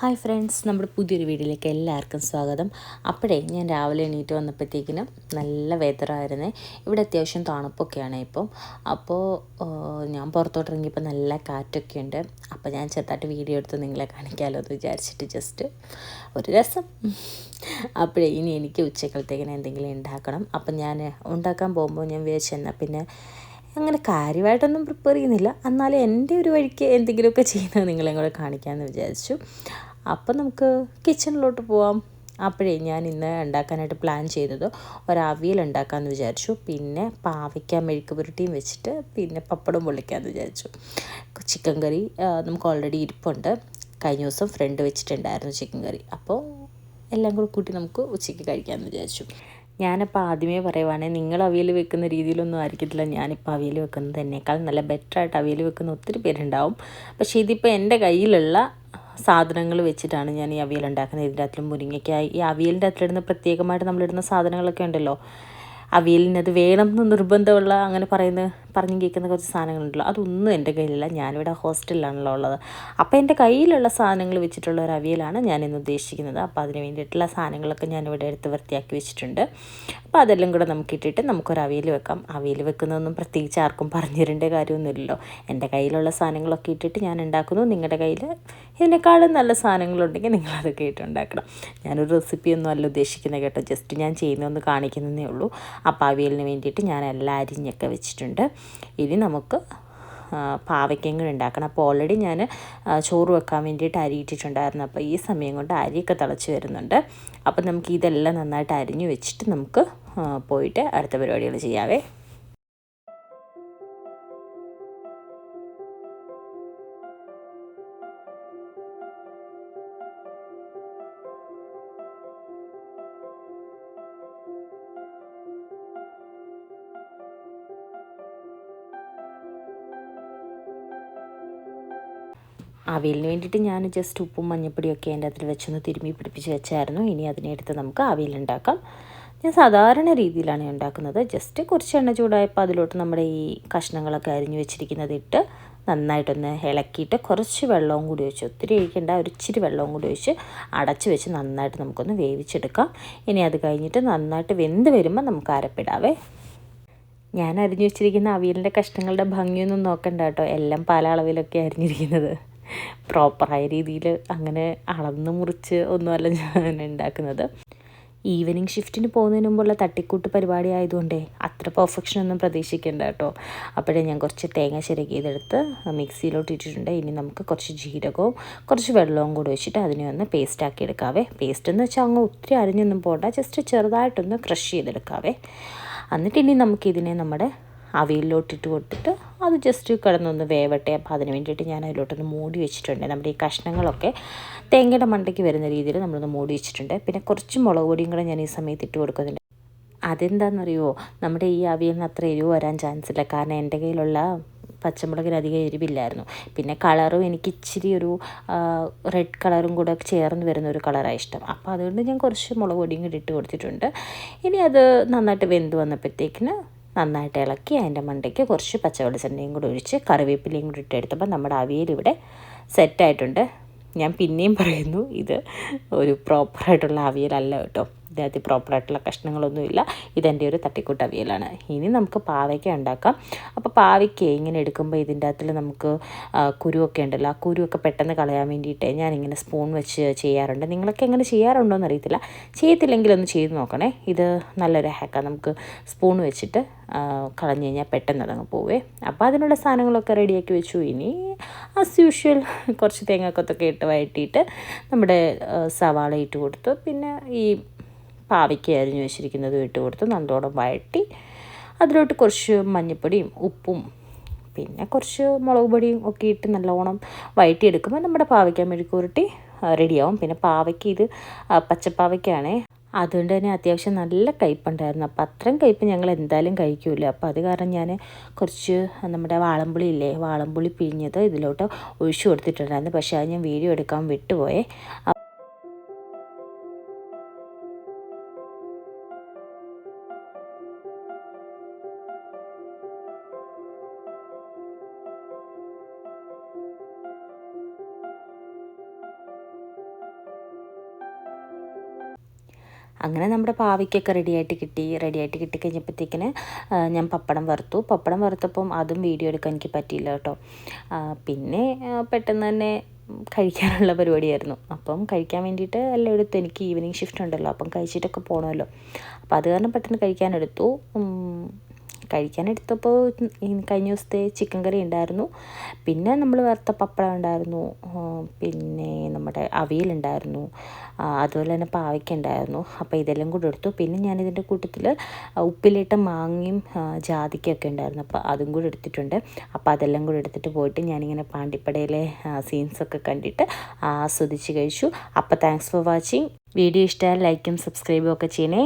Hi friends നമ്മുടെ പുതിയൊരു വീഡിയോയിലേക്ക് എല്ലാവർക്കും സ്വാഗതം. അപ്പോഴേ ഞാൻ രാവിലെ എണീറ്റ് വന്നപ്പോഴത്തേക്കിനും നല്ല വെതറായിരുന്നേ ഇവിടെ അത്യാവശ്യം തണുപ്പൊക്കെയാണ് ഇപ്പം. അപ്പോൾ ഞാൻ പുറത്തോട്ട് ഇറങ്ങിയപ്പോൾ നല്ല കാറ്റൊക്കെ ഉണ്ട്. അപ്പോൾ ഞാൻ ചെറുതായിട്ട് വീഡിയോ എടുത്ത് നിങ്ങളെ കാണിക്കാമല്ലോ എന്ന് വിചാരിച്ചിട്ട് ജസ്റ്റ് ഒരു രസം. അപ്പോഴേ ഇനി എനിക്ക് ഉച്ചക്കളത്തേക്കിനെ എന്തെങ്കിലും ഉണ്ടാക്കണം. അപ്പം ഞാൻ ഉണ്ടാക്കാൻ പോകുമ്പോൾ ഞാൻ വിചാരിച്ചെന്നാൽ പിന്നെ അങ്ങനെ കാര്യമായിട്ടൊന്നും പ്രിപ്പയർ ചെയ്യുന്നില്ല. എന്നാലും എന്റെ ഒരു വഴിക്ക് എന്തെങ്കിലുമൊക്കെ ചെയ്യുന്നത് നിങ്ങളെയും കൂടെ കാണിക്കാമെന്ന് വിചാരിച്ചു. അപ്പം നമുക്ക് കിച്ചണിലോട്ട് പോവാം. അപ്പോഴേ ഞാൻ ഇന്ന് ഉണ്ടാക്കാനായിട്ട് പ്ലാൻ ചെയ്തത് ഒരവിയൽ ഉണ്ടാക്കാമെന്ന് വിചാരിച്ചു. പിന്നെ പാവയ്ക്ക മെഴുക്ക് പുരട്ടിയും വെച്ചിട്ട് പിന്നെ പപ്പടം പൊള്ളിക്കാമെന്ന് വിചാരിച്ചു. ചിക്കൻ കറി നമുക്ക് ഓൾറെഡി ഇരിപ്പുണ്ട്. കഴിഞ്ഞ ദിവസം ഫ്രണ്ട് വെച്ചിട്ടുണ്ടായിരുന്നു ചിക്കൻ കറി അപ്പോൾ എല്ലാം കൂടി കൂട്ടി നമുക്ക് ഉച്ചയ്ക്ക് കഴിക്കാമെന്ന് വിചാരിച്ചു. ഞാനപ്പോൾ ആദ്യമേ പറയുവാണെങ്കിൽ നിങ്ങൾ അവിയൽ വെക്കുന്ന രീതിയിലൊന്നും ആയിരിക്കത്തില്ല. ഞാനിപ്പോൾ അവിയൽ വെക്കുന്നത് എന്നേക്കാൾ നല്ല ബെറ്ററായിട്ട് അവിയൽ വെക്കുന്ന ഒത്തിരി പേരുണ്ടാവും. പക്ഷേ ഇതിപ്പോൾ എന്റെ കയ്യിലുള്ള സാധനങ്ങൾ വെച്ചിട്ടാണ് ഞാൻ ഈ അവിയൽ ഉണ്ടാക്കുന്നത്. ഇതിന്റെ അകത്തിൽ മുരിങ്ങയ്ക്കായി ഈ അവിയലിന്റെ അകത്തിലിടുന്ന പ്രത്യേകമായിട്ട് നമ്മളിടുന്ന സാധനങ്ങളൊക്കെ ഉണ്ടല്ലോ. അവിയലിനത് വേണം എന്ന് നിർബന്ധമുള്ള അങ്ങനെ പറയുന്ന പറഞ്ഞു കേൾക്കുന്ന കുറച്ച് സാധനങ്ങളുണ്ടല്ലോ. അതൊന്നും എന്റെ കയ്യിലില്ല. ഞാനിവിടെ ഹോസ്റ്റലിലാണല്ലോ ഉള്ളത്. അപ്പോൾ എന്റെ കയ്യിലുള്ള സാധനങ്ങൾ വെച്ചിട്ടുള്ള ഒരു അവിയലാണ് ഞാൻ ഇന്ന് ഉദ്ദേശിക്കുന്നത്. അപ്പോൾ അതിന് വേണ്ടിയിട്ടുള്ള സാധനങ്ങളൊക്കെ ഞാനിവിടെ എടുത്ത് വൃത്തിയാക്കി വെച്ചിട്ടുണ്ട്. അപ്പോൾ അതെല്ലാം കൂടെ നമുക്ക് ഇട്ടിട്ട് നമുക്കൊരു അവിയൽ വെക്കാം. അവിയൽ വെക്കുന്നതൊന്നും പ്രത്യേകിച്ച് ആർക്കും പറഞ്ഞു തരേണ്ട കാര്യമൊന്നുമില്ലല്ലോ. എന്റെ കയ്യിലുള്ള സാധനങ്ങളൊക്കെ ഇട്ടിട്ട് ഞാൻ ഉണ്ടാക്കുന്നു. നിങ്ങളുടെ കയ്യിൽ ഇതിനേക്കാളും നല്ല സാധനങ്ങളുണ്ടെങ്കിൽ നിങ്ങളതൊക്കെ ഇട്ട് ഉണ്ടാക്കണം. ഞാനൊരു റെസിപ്പിയൊന്നും അല്ല ഉദ്ദേശിക്കുന്നത് കേട്ടോ. ജസ്റ്റ് ഞാൻ ചെയ്യുന്നതൊന്ന് കാണിക്കുന്നതേ ഉള്ളൂ. അപ്പോൾ അവിയലിന് വേണ്ടിയിട്ട് ഞാൻ എല്ലാം അരിഞ്ഞൊക്കെ വെച്ചിട്ടുണ്ട്. ഇനി നമുക്ക് പാവയ്ക്കയും കൂടി ഉണ്ടാക്കണം. അപ്പോൾ ഓൾറെഡി ഞാൻ ചോറ് വെക്കാൻ വേണ്ടിയിട്ട് അരി ഇട്ടിട്ടുണ്ടായിരുന്നു. അപ്പോൾ ഈ സമയം കൊണ്ട് അരിയൊക്കെ തിളച്ച് വരുന്നുണ്ട്. അപ്പോൾ നമുക്ക് ഇതെല്ലാം നന്നായിട്ട് അരിഞ്ഞു വെച്ചിട്ട് നമുക്ക് പോയിട്ട് അടുത്ത പരിപാടികൾ ചെയ്യാവേ. അവിയലിന് വേണ്ടിയിട്ട് ഞാൻ ജസ്റ്റ് ഉപ്പും മഞ്ഞപ്പൊടിയൊക്കെ അതിന്റെ അതിൽ വെച്ചൊന്ന് തിരുമ്മി പിടിപ്പിച്ച് വെച്ചായിരുന്നു. ഇനി അതിനെടുത്ത് നമുക്ക് അവിയൽ ഉണ്ടാക്കാം. ഞാൻ സാധാരണ രീതിയിലാണ് ഉണ്ടാക്കുന്നത്. ജസ്റ്റ് കുറച്ച് എണ്ണ ചൂടായപ്പോൾ അതിലോട്ട് നമ്മുടെ ഈ കഷ്ണങ്ങളൊക്കെ അരിഞ്ഞു വെച്ചിരിക്കുന്നത് ഇട്ട് നന്നായിട്ടൊന്ന് ഇളക്കിയിട്ട് കുറച്ച് വെള്ളവും കൂടി ഒഴിച്ച് ഒത്തിരി ഒഴിക്കേണ്ട ഒരു ഇച്ചിരി വെള്ളവും കൂടി ഒഴിച്ച് അടച്ച് വെച്ച് നന്നായിട്ട് നമുക്കൊന്ന് വേവിച്ചെടുക്കാം. ഇനി അത് കഴിഞ്ഞിട്ട് നന്നായിട്ട് വെന്ത് വരുമ്പോൾ നമുക്ക് അരപ്പിടാവേ. ഞാൻ അരിഞ്ഞു വെച്ചിരിക്കുന്ന അവിയലിന്റെ കഷ്ണങ്ങളുടെ ഭംഗിയൊന്നും നോക്കണ്ട കേട്ടോ. എല്ലാം പല അളവിലൊക്കെ അരിഞ്ഞിരിക്കുന്നത്. പ്രോപ്പറായ രീതിയിൽ അങ്ങനെ അളന്ന് മുറിച്ച് ഒന്നുമല്ല ഞാൻ ഉണ്ടാക്കുന്നത്. ഈവനിങ് ഷിഫ്റ്റിന് പോകുന്നതിന് മുമ്പുള്ള തട്ടിക്കൂട്ട് പരിപാടി ആയതുകൊണ്ടേ അത്ര പെർഫെക്ഷൻ ഒന്നും പ്രതീക്ഷിക്കേണ്ട കേട്ടോ. അപ്പോഴേ ഞാൻ കുറച്ച് തേങ്ങ ചിരകിയതെടുത്ത് മിക്സിയിലോട്ട് ഇട്ടിട്ടുണ്ട്. ഇനി നമുക്ക് കുറച്ച് ജീരകവും കുറച്ച് വെള്ളവും കൂടി വെച്ചിട്ട് അതിനെ ഒന്ന് പേസ്റ്റ് ആക്കി എടുക്കാവേ. പേസ്റ്റ് എന്ന് വെച്ചാൽ അങ്ങ് ഒത്തിരി അരിഞ്ഞൊന്നും പോകണ്ട ജസ്റ്റ് ചെറുതായിട്ടൊന്ന് ക്രഷ് ചെയ്തെടുക്കാവേ. എന്നിട്ട് ഇനി നമുക്കിതിനെ നമ്മുടെ അവിയലിലോട്ടിട്ട് കൊടുത്തിട്ട് അത് ജസ്റ്റ് കിടന്നൊന്ന് വേവട്ടെ. അപ്പോൾ അതിന് വേണ്ടിയിട്ട് ഞാൻ അതിലോട്ടൊന്ന് മൂടി വെച്ചിട്ടുണ്ട്. നമ്മുടെ ഈ കഷ്ണങ്ങളൊക്കെ തേങ്ങയുടെ മണ്ടയ്ക്ക് വരുന്ന രീതിയിൽ നമ്മളൊന്ന് മൂടി വെച്ചിട്ടുണ്ട്. പിന്നെ കുറച്ച് മുളക് പൊടിയും കൂടെ ഞാൻ ഈ സമയത്ത് ഇട്ട് കൊടുക്കുന്നുണ്ട്. അതെന്താണെന്നറിയുമോ നമ്മുടെ ഈ അവിയലിന് അത്ര എരിവ് വരാൻ ചാൻസ് ഇല്ല. കാരണം എന്റെ കയ്യിലുള്ള പച്ചമുളകിന് അധികം എരിവില്ലായിരുന്നു. പിന്നെ കളറും എനിക്ക് ഇച്ചിരി ഒരു റെഡ് കളറും കൂടെ ചേർന്ന് വരുന്ന ഒരു കളറാണ് ഇഷ്ടം. അപ്പോൾ അതുകൊണ്ട് ഞാൻ കുറച്ച് മുളക് പൊടിയും കൂടി ഇട്ട് കൊടുത്തിട്ടുണ്ട്. ഇനി അത് നന്നായിട്ട് വെന്ത് വന്നപ്പോഴത്തേക്കിന് നന്നായിട്ട് ഇളക്കി അതിന്റെ മണ്ടയ്ക്ക് കുറച്ച് പച്ച വെളിച്ചെണ്ണയും കൂടി ഒഴിച്ച് കറിവേപ്പിലയും കൂടി ഇട്ടെടുത്തപ്പോൾ നമ്മുടെ അവിയൽ ഇവിടെ സെറ്റായിട്ടുണ്ട് ഞാൻ പിന്നെയും പറയുന്നു ഇത് ഒരു പ്രോപ്പറായിട്ടുള്ള അവിയലല്ല കേട്ടോ. ഇതിനകത്ത് പ്രോപ്പറായിട്ടുള്ള കഷ്ണങ്ങളൊന്നുമില്ല. ഇതെന്റെ ഒരു തട്ടിക്കൂട്ട് അവിയലാണ്. ഇനി നമുക്ക് പാവയ്ക്ക ഉണ്ടാക്കാം. അപ്പോൾ പാവയ്ക്ക ഇങ്ങനെ എടുക്കുമ്പോൾ ഇതിന്റെ അകത്തിൽ നമുക്ക് കുരുവൊക്കെ ഉണ്ടല്ലോ. ആ കുരുവൊക്കെ പെട്ടെന്ന് കളയാൻ വേണ്ടിയിട്ട് ഞാനിങ്ങനെ സ്പൂൺ വെച്ച് ചെയ്യാറുണ്ട്. നിങ്ങളൊക്കെ എങ്ങനെ ചെയ്യാറുണ്ടോ എന്നറിയത്തില്ല ചെയ്യത്തില്ലെങ്കിലൊന്ന് ചെയ്ത് നോക്കണേ. ഇത് നല്ലൊരു ഹാക്കാണ് നമുക്ക് സ്പൂൺ വെച്ചിട്ട് കളഞ്ഞു കഴിഞ്ഞാൽ പെട്ടെന്ന് അതങ്ങ് പോവേ. അപ്പോൾ അതിനുള്ള സാധനങ്ങളൊക്കെ റെഡിയാക്കി വെച്ചു. ഇനി ആസ് യൂഷ്വൽ കുറച്ച് തേങ്ങാക്കൊത്തൊക്കെ ഇട്ട് വഴറ്റിയിട്ട് നമ്മുടെ സവാള ഇട്ട് കൊടുത്തു. പിന്നെ ഈ പാവയ്ക്ക അരിഞ്ഞു വെച്ചിരിക്കുന്നത് ഇട്ട് കൊടുത്ത് നല്ലോണം വഴട്ടി അതിലോട്ട് കുറച്ച് മഞ്ഞൾപ്പൊടിയും ഉപ്പും പിന്നെ കുറച്ച് മുളക് പൊടിയും ഒക്കെ ഇട്ട് നല്ലോണം വഴറ്റിയെടുക്കുമ്പോൾ നമ്മുടെ പാവയ്ക്ക മെഴുക്കുരുട്ടി റെഡിയാവും. പിന്നെ പാവയ്ക്ക് ഇത് പച്ചപ്പാവയ്ക്കാണേ. അതുകൊണ്ട് തന്നെ അത്യാവശ്യം നല്ല കയ്പ്പുണ്ടായിരുന്നു. അപ്പോൾ അത്രയും കയ്പ്പ് ഞങ്ങൾ എന്തായാലും കഴിക്കൂല. അപ്പോൾ അത് കാരണം ഞാൻ കുറച്ച് നമ്മുടെ വാളംപുളി ഇല്ലേ വാളംപുളി പിഴിഞ്ഞത് ഇതിലോട്ട് ഒഴിച്ചു കൊടുത്തിട്ടുണ്ടായിരുന്നു. പക്ഷേ അത് ഞാൻ വീഡിയോ എടുക്കാൻ വിട്ടുപോയേ. അങ്ങനെ നമ്മുടെ പാവയ്ക്കൊക്കെ റെഡിയായിട്ട് കിട്ടി റെഡിയായിട്ട് കിട്ടി കഴിഞ്ഞപ്പോഴത്തേക്കിന് ഞാൻ പപ്പടം വറുത്തു. പപ്പടം വറുത്തപ്പം അതും വീഡിയോ എടുക്കാൻ എനിക്ക് പറ്റിയില്ല കേട്ടോ. പിന്നെ പെട്ടെന്ന് തന്നെ കഴിക്കാനുള്ള പരിപാടിയായിരുന്നു. അപ്പം കഴിക്കാൻ വേണ്ടിയിട്ട് എല്ലാം എടുത്തു. എനിക്ക് ഈവനിങ് ഷിഫ്റ്റ് ഉണ്ടല്ലോ. അപ്പം കഴിച്ചിട്ടൊക്കെ പോകണമല്ലോ അപ്പം അത് കാരണം പെട്ടെന്ന് കഴിക്കാനെടുത്തു ഉം, കഴിക്കാനെടുത്തപ്പോൾ ഈ കഴിഞ്ഞ ദിവസത്തെ ചിക്കൻ കറി ഉണ്ടായിരുന്നു. പിന്നെ നമ്മൾ വറുത്ത പപ്പടം ഉണ്ടായിരുന്നു. പിന്നെ നമ്മുടെ അവിയലുണ്ടായിരുന്നു ഉണ്ടായിരുന്നു. അതുപോലെ തന്നെ പാവയ്ക്ക ഉണ്ടായിരുന്നു. അപ്പോൾ ഇതെല്ലാം കൂടെ എടുത്തു. പിന്നെ ഞാനിതിന്റെ കൂട്ടത്തിൽ ഉപ്പിലിട്ട മാങ്ങയും ജാതിക്കൊക്കെ ഉണ്ടായിരുന്നു. അപ്പോൾ അതും കൂടെ എടുത്തിട്ടുണ്ട്. അപ്പോൾ അതെല്ലാം കൂടെ എടുത്തിട്ട് പോയിട്ട് ഞാനിങ്ങനെ പാണ്ടിപ്പടയിലെ സീൻസൊക്കെ കണ്ടിട്ട് ആസ്വദിച്ച് കഴിച്ചു. അപ്പോൾ താങ്ക്സ് ഫോർ വാച്ചിങ് വീഡിയോ ഇഷ്ടമായാൽ ലൈക്കും സബ്സ്ക്രൈബും ഒക്കെ ചെയ്യണേ.